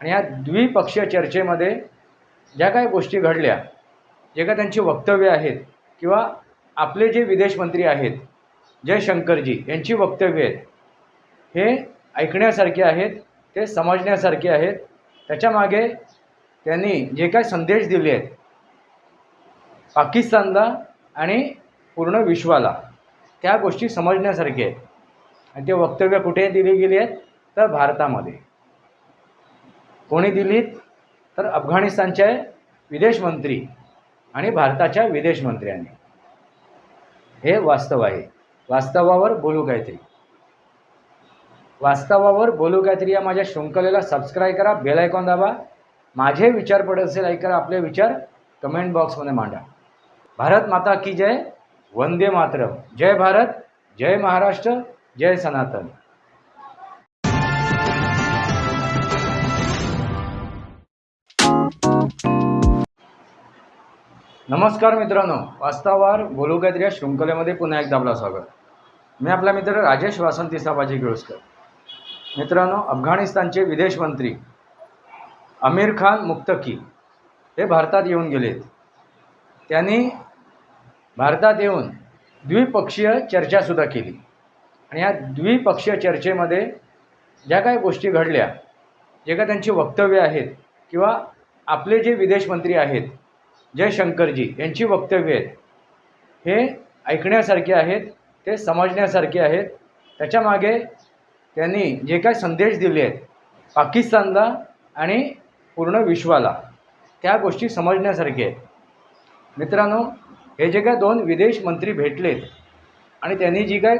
आणि या द्विपक्षीय चर्चेमध्ये ज्या काही गोष्टी घडल्या जे काय त्यांची वक्तव्य आहेत किंवा आपले जे विदेश मंत्री आहेत जयशंकरजी यांची वक्तव्य आहेत हे ऐकण्यासारखे आहेत ते समजण्यासारखे आहेत. त्याच्यामागे त्यांनी जे काय संदेश दिले आहेत पाकिस्तानला आणि पूर्ण विश्वाला त्या गोष्टी समजण्यासारख्या आहेत. आणि ते वक्तव्य कुठे दिली गेली आहेत? तर भारतामध्ये. कोणी दिलीत? तर अफगाणिस्तानचे विदेश मंत्री आणि भारताच्या विदेश मंत्र्यांनी हे वास्तव आहे. वास्तवावर बोलू काहीतरी. वास्तवावर बोलू काहीतरी या माझ्या शृंखलेला सबस्क्राईब करा बेल आयकॉन दाबा. माझे विचार पडत असेल ऐका आपले विचार कमेंट बॉक्समध्ये मांडा. भारत माता की जय? वंदे मातरम. जय भारत जय महाराष्ट्र जय सनातन. नमस्कार मित्रांनो वास्तवावर बोलू काहीतरी या शृंखलेमध्ये पुन्हा एकदा आपलं स्वागत. मी आपला मित्र राजेश वासंती साबाजी केळुसकर मित्रांनो अफगाणिस्तानचे विदेश मंत्री आमिर खान मुक्तकी हे भारतात येऊन गेलेत. त्यांनी भारतात येऊन द्विपक्षीय चर्चासुद्धा केली. आणि या द्विपक्षीय चर्चेमध्ये ज्या काही गोष्टी घडल्या जे काय त्यांची वक्तव्य आहेत किंवा आपले जे विदेश मंत्री आहेत जयशंकरजी यांची वक्तव्य आहेत. हे ऐकण्यासारखे आहेत ते समजण्यासारखे आहेत. त्याच्यामागे त्यांनी जे काय संदेश दिले आहेत पाकिस्तानला आणि पूर्ण विश्वाला त्या गोष्टी समजण्यासारख्या आहेत. मित्रांनो हे जे काय दोन विदेश मंत्री भेटलेत आणि त्यांनी जी काय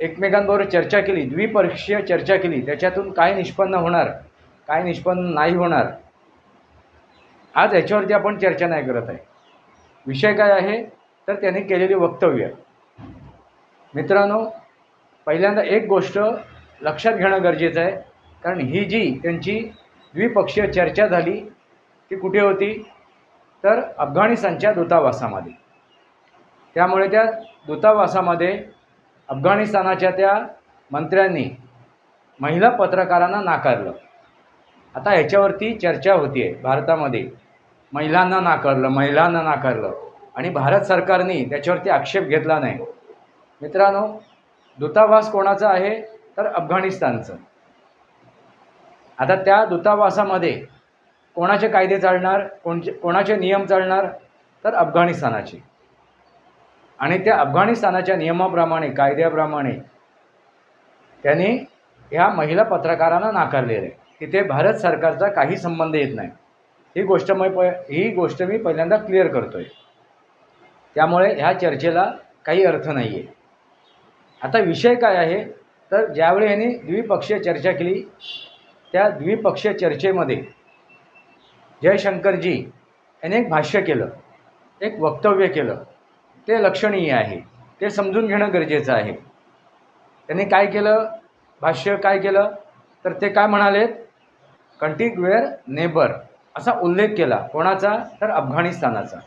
एकमेकांबरोबर चर्चा केली द्विपक्षीय चर्चा केली त्याच्यातून काय निष्पन्न होणार काय निष्पन्न नाही होणार आज याच्यावरती आपण चर्चा नाही करत आहे. विषय काय आहे? तर त्यांनी केलेली वक्तव्य. मित्रांनो पहिल्यांदा एक गोष्ट लक्षात घेणं गरजेचं आहे. कारण ही जी त्यांची द्विपक्षीय चर्चा झाली ती कुठे होती? तर अफगाणिस्तानच्या दूतावासामध्ये. त्यामुळे त्या दूतावासामध्ये अफगाणिस्तानाच्या त्या मंत्र्यांनी महिला पत्रकारांना नाकारलं. आता ह्याच्यावरती चर्चा होती आहे भारतामध्ये. महिलांना नाकारलं महिलांना नाकारलं. आणि भारत सरकारने त्याच्यावरती आक्षेप घेतला नाही. मित्रांनो दूतावास कोणाचा आहे? तर अफगाणिस्तानचं. आता त्या दूतावासामध्ये कोणाचे कायदे चालणार कोणचे कोणाचे नियम चालणार? तर अफगाणिस्तानाचे. आणि त्या अफगाणिस्तानाच्या नियमाप्रमाणे कायद्याप्रमाणे त्यांनी ह्या महिला पत्रकारांना नाकारलेलं आहे. तिथे भारत सरकारचा काही संबंध येत नाही. ही गोष्ट मी प ही गोष्ट मी पहिल्यांदा क्लिअर करतो आहे त्यामुळे ह्या चर्चेला काही अर्थ नाही आहे आता विषय काय आहे? तर ज्यावेळी यांनी द्विपक्षीय चर्चा केली त्या द्विपक्षीय चर्चेमध्ये जयशंकरजी यांनी एक भाष्य केलं एक वक्तव्य केलं. ते लक्षणीय आहे. ते समजून घेणं गरजेचं आहे. त्यांनी काय केलं? भाष्य काय केलं? तर ते काय म्हणालेत? कंटिग्युअर नेबर असा उल्लेख केला. कोणाचा? तर अफगाणिस्तानाचा.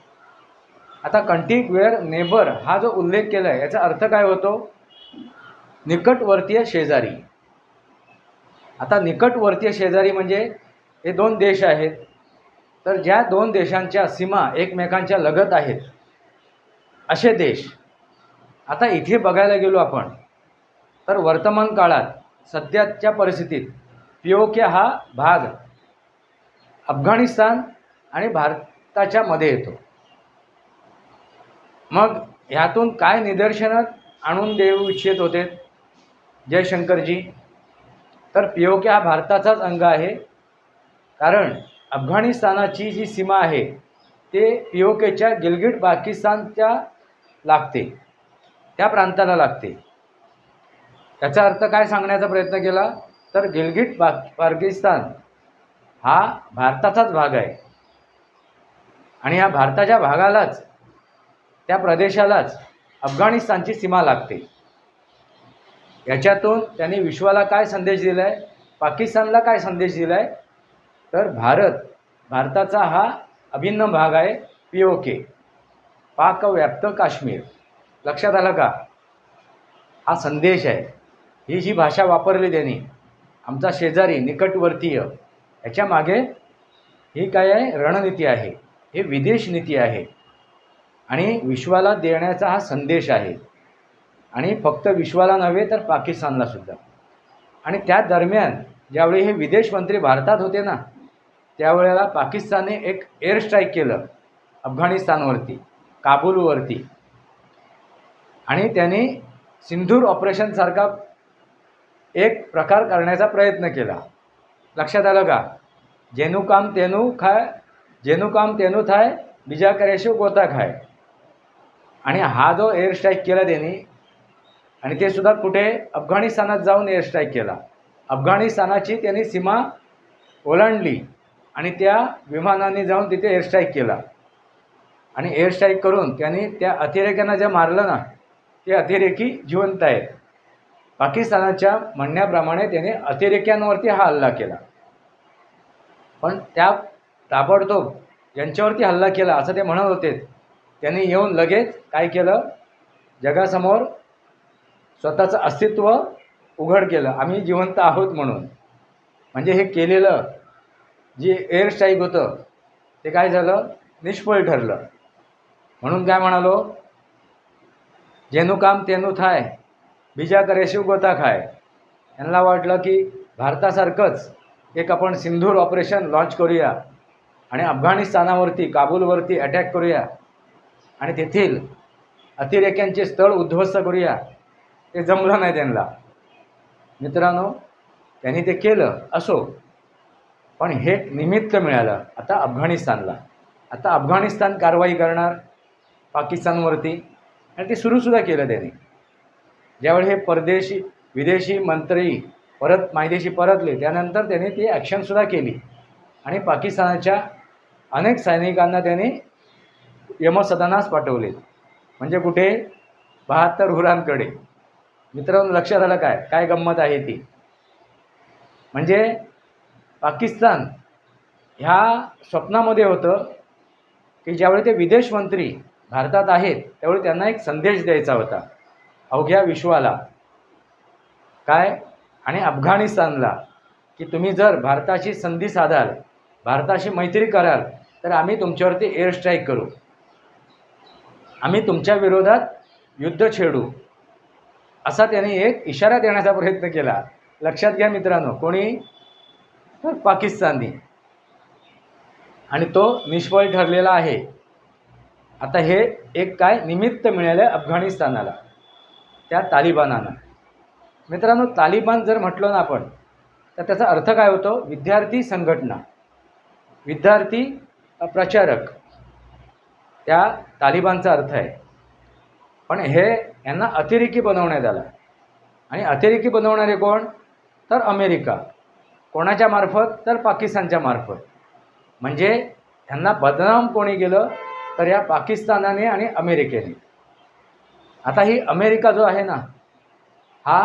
आता कंटिग्युअर नेबर हा जो उल्लेख केला आहे याचा अर्थ काय होतो? निकटवर्तीय शेजारी. आता निकटवर्तीय शेजारी म्हणजे हे दोन देश आहेत. तर ज्या दोन देशांच्या सीमा एकमेकांच्या लगत आहेत असे देश. आता इथे बघायला गेलो आपण तर वर्तमान काळात सध्याच्या परिस्थितीत पीओके हा भाग अफगाणिस्तान आणि भारताच्या मध्ये येतो. मग ह्यातून काय निदर्शनात आणून देऊ इच्छित होते? जयशंकरजी तर पीओके हा भारताचाच अंग आहे. कारण अफगाणिस्तानाची जी सीमा आहे ते पीओकेच्या गिलगिट पाकिस्तानच्या लागते त्या प्रांताला लागते. याचा अर्थ काय सांगण्याचा प्रयत्न केला? तर गिलगिट पा पाकिस्तान हा भारताचाच भाग आहे. आणि या भारताच्या भागालाच त्या प्रदेशालाच अफगाणिस्तानची सीमा लागते. याच्यातून त्यांनी विश्वाला काय संदेश दिला आहे पाकिस्तानला काय संदेश दिला आहे तर भारत भारताचा हा अभिन्न भाग आहे पी ओ के. पाकव्याप्त काश्मीर. लक्षात आलं का? हा संदेश आहे. ही जी भाषा वापरली त्यांनी आमचा शेजारी निकटवर्तीय ह्याच्या मागे ही काय आहे? रणनीती आहे. हे विदेश नीती आहे. आणि विश्वाला देण्याचा हा संदेश आहे. आणि फक्त विश्वाला नव्हे तर पाकिस्तानला सुद्धा. आणि त्या दरम्यान ज्यावेळी हे विदेश मंत्री भारतात होते ना त्यावेळेला पाकिस्तानने एक एअर स्ट्राईक केलं अफगाणिस्तानवरती काबूलवरती. आणि त्यांनी सिंधूर ऑपरेशनसारखा एक प्रकार करण्याचा प्रयत्न केला. लक्षात आलं का? जेनू काम तेनू खाय जेनू काम तेनू थाय बीजा करेशो गोता खाय. आणि हा जो एअर स्ट्राईक केला त्यांनी आणि ते सुद्धा कुठे? अफगाणिस्तानात जाऊन एअर स्ट्राईक केला. अफगाणिस्तानाची त्यांनी सीमा ओलांडली आणि त्या विमानाने जाऊन तिथे एअर स्ट्राईक केला. आणि एअर स्ट्राईक करून त्यांनी त्या अतिरेक्यांना जे मारलं ना ते अतिरेकी जिवंत आहेत. पाकिस्तानाच्या म्हणण्याप्रमाणे त्याने अतिरेक्यांवरती हा हल्ला केला. पण त्या ताबडतोब ज्यांच्यावरती हल्ला केला असं ते म्हणत होते त्यांनी येऊन लगेच काय केलं? जगासमोर स्वतःचं अस्तित्व उघड केलं. आम्ही जिवंत आहोत म्हणून. म्हणजे हे केलेलं जे एअर स्ट्राईक होतं ते काय झालं? निष्फळ ठरलं. म्हणून काय म्हणालो? जेनू काम तेनू थाय बीजा करे शिव गोता खाय यांना वाटलं की भारतासारखंच एक आपण सिंधूर ऑपरेशन लॉन्च करूया आणि अफगाणिस्तानावरती काबूलवरती अटॅक करूया आणि तेथील अतिरेक्यांचे स्थळ उद्ध्वस्त करूया ते जमलं नाही त्यांना मित्रांनो त्यांनी ते केलं असो पण हे निमित्त मिळालं आता अफगाणिस्तानला आता अफगाणिस्तान कारवाई करणार पाकिस्तानवरती आणि ते सुरूसुद्धा केलं त्यांनी ज्यावेळी हे परदेशी विदेशी मंत्री परत मायदेशी परतले त्यानंतर त्यांनी ती ॲक्शनसुद्धा केली. आणि पाकिस्तानाच्या अनेक सैनिकांना त्यांनी यमसदनास पाठवले. म्हणजे कुठे? बहात्तर हुरांकडे. मित्रांनो लक्षात आलं काय? काय गंमत आहे ती? म्हणजे पाकिस्तान ह्या स्वप्नामध्ये होतं की ज्यावेळी ते विदेश मंत्री भारतात आहेत त्यावेळी त्यांना एक संदेश द्यायचा होता. अवघ्या विश्वाला. काय? आणि अफगाणिस्तानला. की तुम्ही जर भारताशी संधी साधाल भारताशी मैत्री कराल तर आम्ही तुमच्यावरती एअर स्ट्राईक करू. आम्ही तुमच्या विरोधात युद्ध छेडू. असा त्यांनी एक इशारा देण्याचा प्रयत्न केला. लक्षात घ्या मित्रांनो कोणी? तर पाकिस्तानी आणि तो निष्फळ ठरलेला आहे. आता हे एक काय? निमित्त मिळालं आहे अफगाणिस्तानाला. त्या तालिबानांना. मित्रांनो तालिबान जर म्हटलं ना आपण तर त्याचा अर्थ काय होतो? विद्यार्थी संघटना. विद्यार्थी प्रचारक. त्या तालिबानचा अर्थ आहे. पण हे यांना अतिरेकी बनवण्यात आलं. आणि अतिरेकी बनवणारे कोण? तर अमेरिका. कोणाच्या मार्फत? तर पाकिस्तानच्या मार्फत. म्हणजे ह्यांना बदनाम कोणी गेलं तर या पाकिस्तानाने आणि अमेरिकेने. आता ही अमेरिका जो आहे ना हा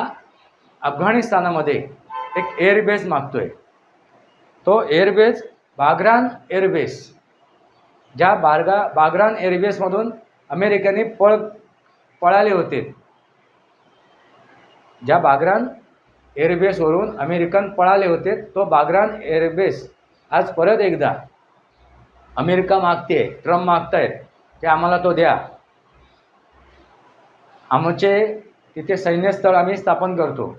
अफगाणिस्तानामध्ये एक एअरबेस मागतोय. तो एअरबेस बागरान एअरबेस ज्या बारगा बागरान एअरबेसमधून अमेरिकेने पळ पळाले होते. ज्या बागरान एअरबेसवरून अमेरिकन पळाले होते तो बागरान एअरबेस आज परत एकदा अमेरिका मागते ट्रम्प मागतायत की आम्हाला तो द्या. आमचे तिथे सैन्यस्थळ आम्ही स्थापन करतो.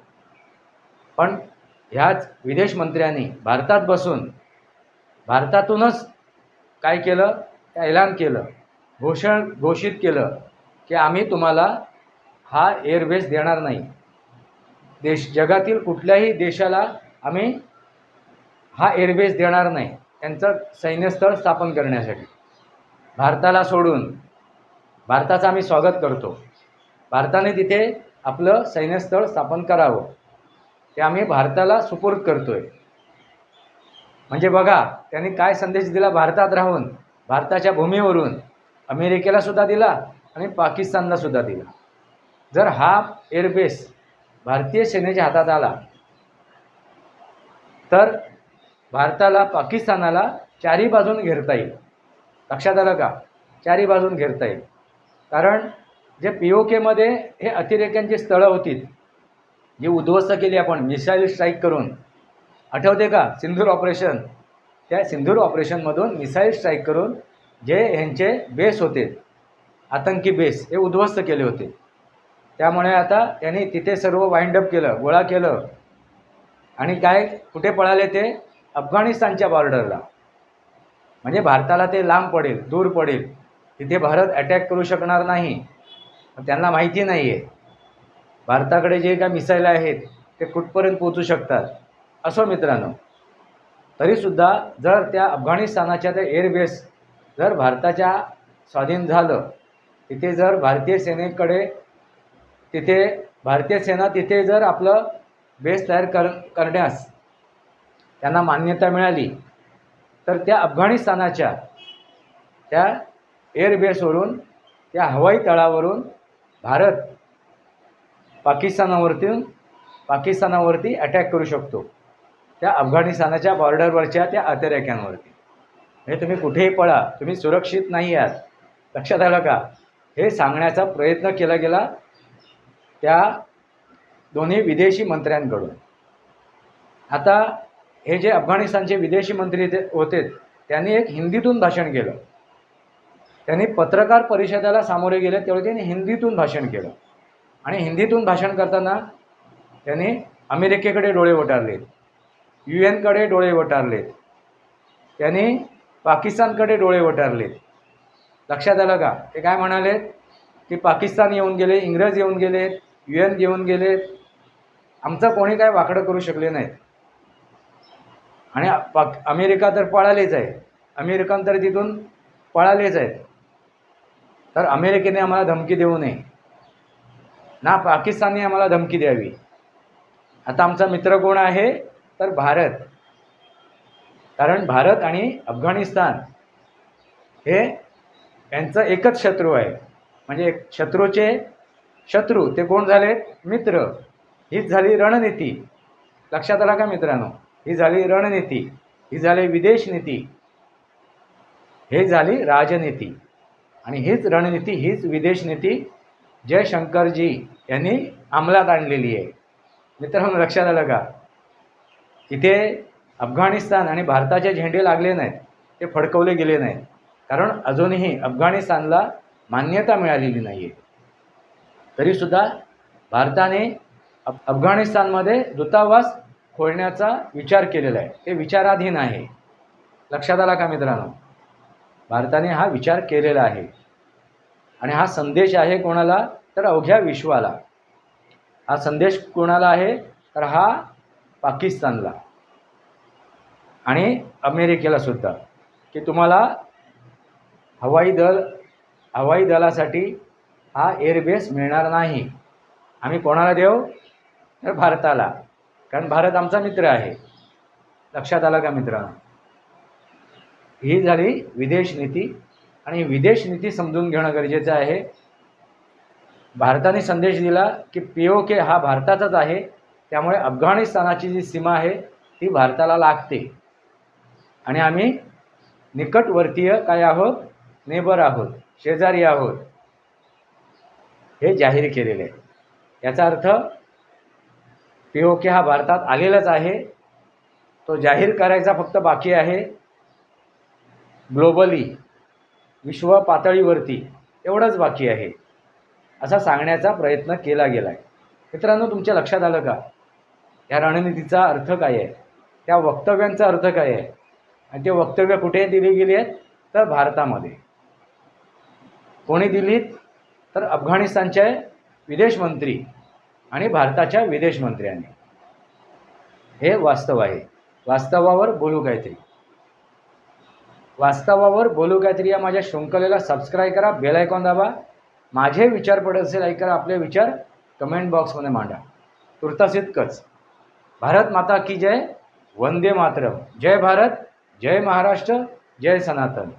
पण ह्याच विदेश मंत्र्यांनी भारतात बसून भारतातूनच काय केलं? ऐलान केलं. घोषण घोषित केलं की आम्ही तुम्हाला हा एअरबेस देणार नाही. देश जगातील कुठल्याही देशाला आम्ही हा एअरबेस देणार नाही. त्यांचं सैन्यस्थळ स्थापन करण्यासाठी. भारताला सोडून भारताचं आम्ही स्वागत करतो. भारताने तिथे आपलं सैन्यस्थळ स्थापन करावं. ते आम्ही भारताला सुपूर्द करतो आहे म्हणजे बघा त्यांनी काय संदेश दिला भारतात राहून? भारताच्या भूमीवरून. अमेरिकेला सुद्धा दिला आणि पाकिस्तानला सुद्धा दिला. जर हा एअरबेस भारतीय सेनेच्या हातात आला तर भारताला पाकिस्तानाला चारी बाजून घेरता येईल. लक्षात आलं का? चारी बाजून घेरता येईल. कारण जे पी ओ केमध्ये हे अतिरेक्यांची स्थळं होती जी उद्ध्वस्त केली आपण मिसाईल स्ट्राईक करून. आठवते का? सिंधूर ऑपरेशन त्या सिंधूर ऑपरेशनमधून मिसाईल स्ट्राईक करून जे ह्यांचे बेस होते आतंकी बेस हे उद्ध्वस्त केले होते. त्यामुळे आता यांनी तिथे सर्व वाइंडअप केलं गोळा केलं. आणि काय कुठे पळाले ते? अफगाणिस्तानच्या बॉर्डरला म्हणजे भारताला ते लांब पडेल दूर पडेल. तिथे भारत अटॅक करू शकणार नाही. त्यांना माहिती नाही आहे भारताकडे जे काय मिसाईल आहेत ते कुठपर्यंत पोचू शकतात? असो मित्रांनो तरीसुद्धा जर त्या अफगाणिस्तानाच्या त्या एअरबेस जर भारताच्या स्वाधीन झालं तिथे जर भारतीय सेनेकडे तिथे भारतीय सेना तिथे जर आपलं बेस तयार कर करण्यास त्यांना मान्यता मिळाली तर त्या अफगाणिस्तानाच्या त्या एअरबेसवरून त्या हवाई तळावरून भारत पाकिस्तानावरती पाकिस्तानावरती अटॅक करू शकतो. त्या अफगाणिस्तानाच्या बॉर्डरवरच्या त्या अतिरेक्यांवरती. म्हणजे तुम्ही कुठेही पळा. तुम्ही सुरक्षित नाही आहात. लक्षात आलं का? हे सांगण्याचा प्रयत्न केला गेला त्या दोन्ही विदेशी मंत्र्यांकडून. आता हे जे अफगाणिस्तानचे विदेशी मंत्री ते होते त्यांनी एक हिंदीतून भाषण केलं. त्यांनी पत्रकार परिषदेला सामोरे गेले तेव्हा त्यांनी हिंदीतून भाषण केलं. आणि हिंदीतून भाषण करताना त्यांनी अमेरिकेकडे डोळे वटारलेत यू एनकडे डोळे वटारलेत त्यांनी पाकिस्तानकडे डोळे वटारलेत. लक्षात आलं का? ते काय म्हणाले? की पाकिस्तान येऊन गेले इंग्रज येऊन गेलेत यू एन येऊन गेलेत आमचं कोणी काय वाकडं करू शकले नाहीत. आणि पाक अमेरिका तर पळालेच आहे. अमेरिकन तर तिथून पळालेच आहेत. तर अमेरिकेने आम्हाला धमकी देऊ नये. ना पाकिस्तानने आम्हाला धमकी द्यावी. आता आमचा मित्र कोण आहे? तर भारत. कारण भारत आणि अफगाणिस्तान हे यांचं एकच शत्रू आहे. म्हणजे शत्रूचे शत्रू. ते कोण झाले मित्र. हीच झाली रणनीती. लक्षात आला का मित्रांनो? ही झाली रणनीती. ही झाली विदेश नीती. हे झाली राजनीती. आणि हीच रणनीती हीच विदेश नीती जयशंकरजी यांनी अंमलात आणलेली आहे. मित्रांनो लक्षात आलं का? इथे अफगाणिस्तान आणि भारताचे झेंडे लागले नाहीत ते फडकवले गेले नाहीत. कारण अजूनही अफगाणिस्तानला मान्यता मिळालेली नाही आहे तरीसुद्धा भारताने अफ अफगाणिस्तानमध्ये दूतावास खोलण्याचा विचार केलेला आहे. ते विचाराधीन आहे. लक्षात आला का मित्रांनो? भारताने हा विचार केलेला आहे. आणि हा संदेश आहे कोणाला? तर अवघ्या विश्वाला. हा संदेश कोणाला आहे? तर हा पाकिस्तानला. आणि अमेरिकेला सुद्धा. की तुम्हाला हवाई दल हवाई दलासाठी हा एअरबेस मिळणार नाही. आम्ही कोणाला देऊ? तर भारताला. कारण भारत आमचा मित्र आहे. लक्षात आला का मित्रांनो? ही झाली विदेश नीती. आणि विदेश नीती समजून घेणं गरजेचं आहे. भारताने संदेश दिला की पी ओ के हा भारताचाच आहे. त्यामुळे अफगाणिस्तानाची जी सीमा आहे ती भारताला लागते. आणि आम्ही निकटवर्तीय काय आहोत? नेबर आहोत. शेजारी आहोत. हे जाहीर केलेले आहे. याचा अर्थ पी ओ के हा भारतात आलेलाच आहे. तो जाहीर करायचा फक्त बाकी आहे. ग्लोबली विश्व पातळीवरती एवढंच बाकी आहे असा सांगण्याचा प्रयत्न केला गेला आहे मित्रांनो तुमच्या लक्षात आलं का? या रणनीतीचा अर्थ काय आहे? त्या वक्तव्यांचा अर्थ काय आहे? आणि ते वक्तव्य कुठे दिली गेली आहेत? तर भारतामध्ये. कोणी दिलीत? तर अफगाणिस्तानचे विदेश मंत्री आणि भारताच्या विदेश मंत्र्यांनी. हे वास्तव आहे. वास्तवावर बोलू काहीतरी वास्तवावर बोलू काहीतरी या माझ्या शृंखलेला सबस्क्राईब करा बेल आयकॉन दाबा. माझे विचार पडत असेल ऐका आपले विचार कमेंट बॉक्समध्ये मांडा. तुर्तास इतकंच. भारत माता की जय वंदे मातरम. जय भारत जय महाराष्ट्र जय सनातन.